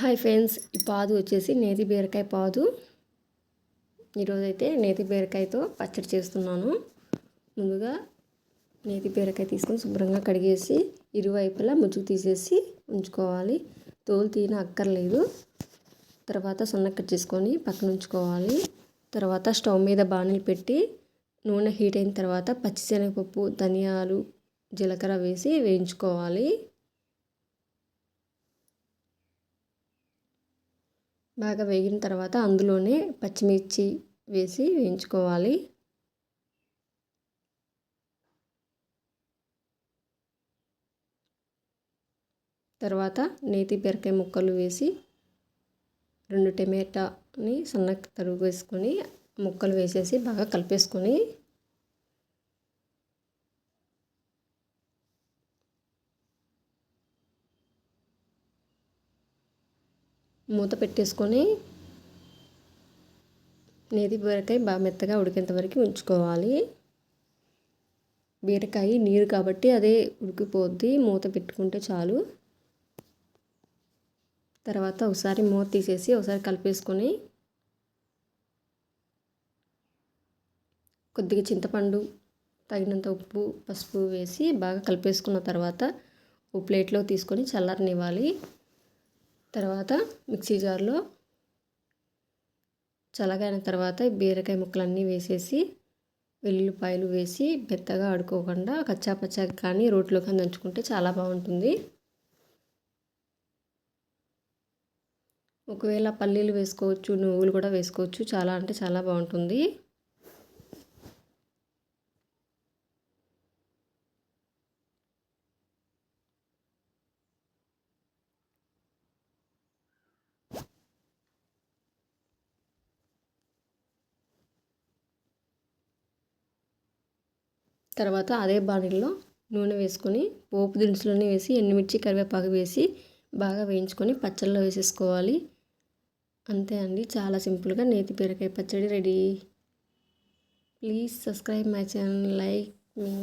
Hi friends ఈ పాదు వచ్చేసి నేతి బీరకాయ పాదు. ఈరోజైతే నేతి బీరకాయతో పచ్చడి చేస్తున్నాను. ముందుగా నేతి బీరకాయ తీసుకొని శుభ్రంగా కడిగేసి ఇరువైపులా ముజ్జుకు తీసేసి ఉంచుకోవాలి. తోలు తీయన అక్కర్లేదు. తర్వాత సన్న కట్ చేసుకొని పక్కన ఉంచుకోవాలి. తర్వాత స్టవ్ మీద బాణీలు పెట్టి నూనె హీట్ అయిన తర్వాత పచ్చిశనగపప్పు ధనియాలు జీలకర్ర వేసి వేయించుకోవాలి. బాగా వేగిన తర్వాత అందులోనే పచ్చిమిర్చి వేసి వేయించుకోవాలి. తర్వాత నేతి బీరకాయ ముక్కలు వేసి రెండు టమాటాని సన్నగా తరుగు వేసుకొని ముక్కలు వేసేసి బాగా కలిపేసుకొని మూత పెట్టేసుకొని నేతి బీరకాయ బాగా మెత్తగా ఉడికేంత వరకు ఉంచుకోవాలి. బీరకాయ నీరు కాబట్టి అదే ఉడికిపోద్ది. మూత పెట్టుకుంటే చాలు. తర్వాత ఒకసారి మూత తీసేసి ఒకసారి కలిపేసుకొని కొద్దిగా చింతపండు తగినంత ఉప్పు పసుపు వేసి బాగా కలిపేసుకున్న తర్వాత ఓ ప్లేట్లో తీసుకొని చల్లరనివ్వాలి. తర్వాత మిక్సీ జార్లో చల్లగైన తర్వాత బీరకాయ ముక్కలన్నీ వేసేసి వెల్లుల్లిపాయలు వేసి పెద్దగా ఆడుకోకుండా కచ్చా పచ్చాగా కానీ రోట్లో కానీ దంచుకుంటే చాలా బాగుంటుంది. ఒకవేళ పల్లీలు వేసుకోవచ్చు నువ్వులు కూడా వేసుకోవచ్చు చాలా అంటే చాలా బాగుంటుంది. తర్వాత అదే బాణీలో నూనె వేసుకొని పోపు దినుసులోనే వేసి ఎండుమిర్చి కరివేపాకు వేసి బాగా వేయించుకొని పచ్చళ్ళలో వేసేసుకోవాలి. అంతే అండి. చాలా సింపుల్గా నేతి బీరకాయ పచ్చడి ready. Please subscribe my channel like me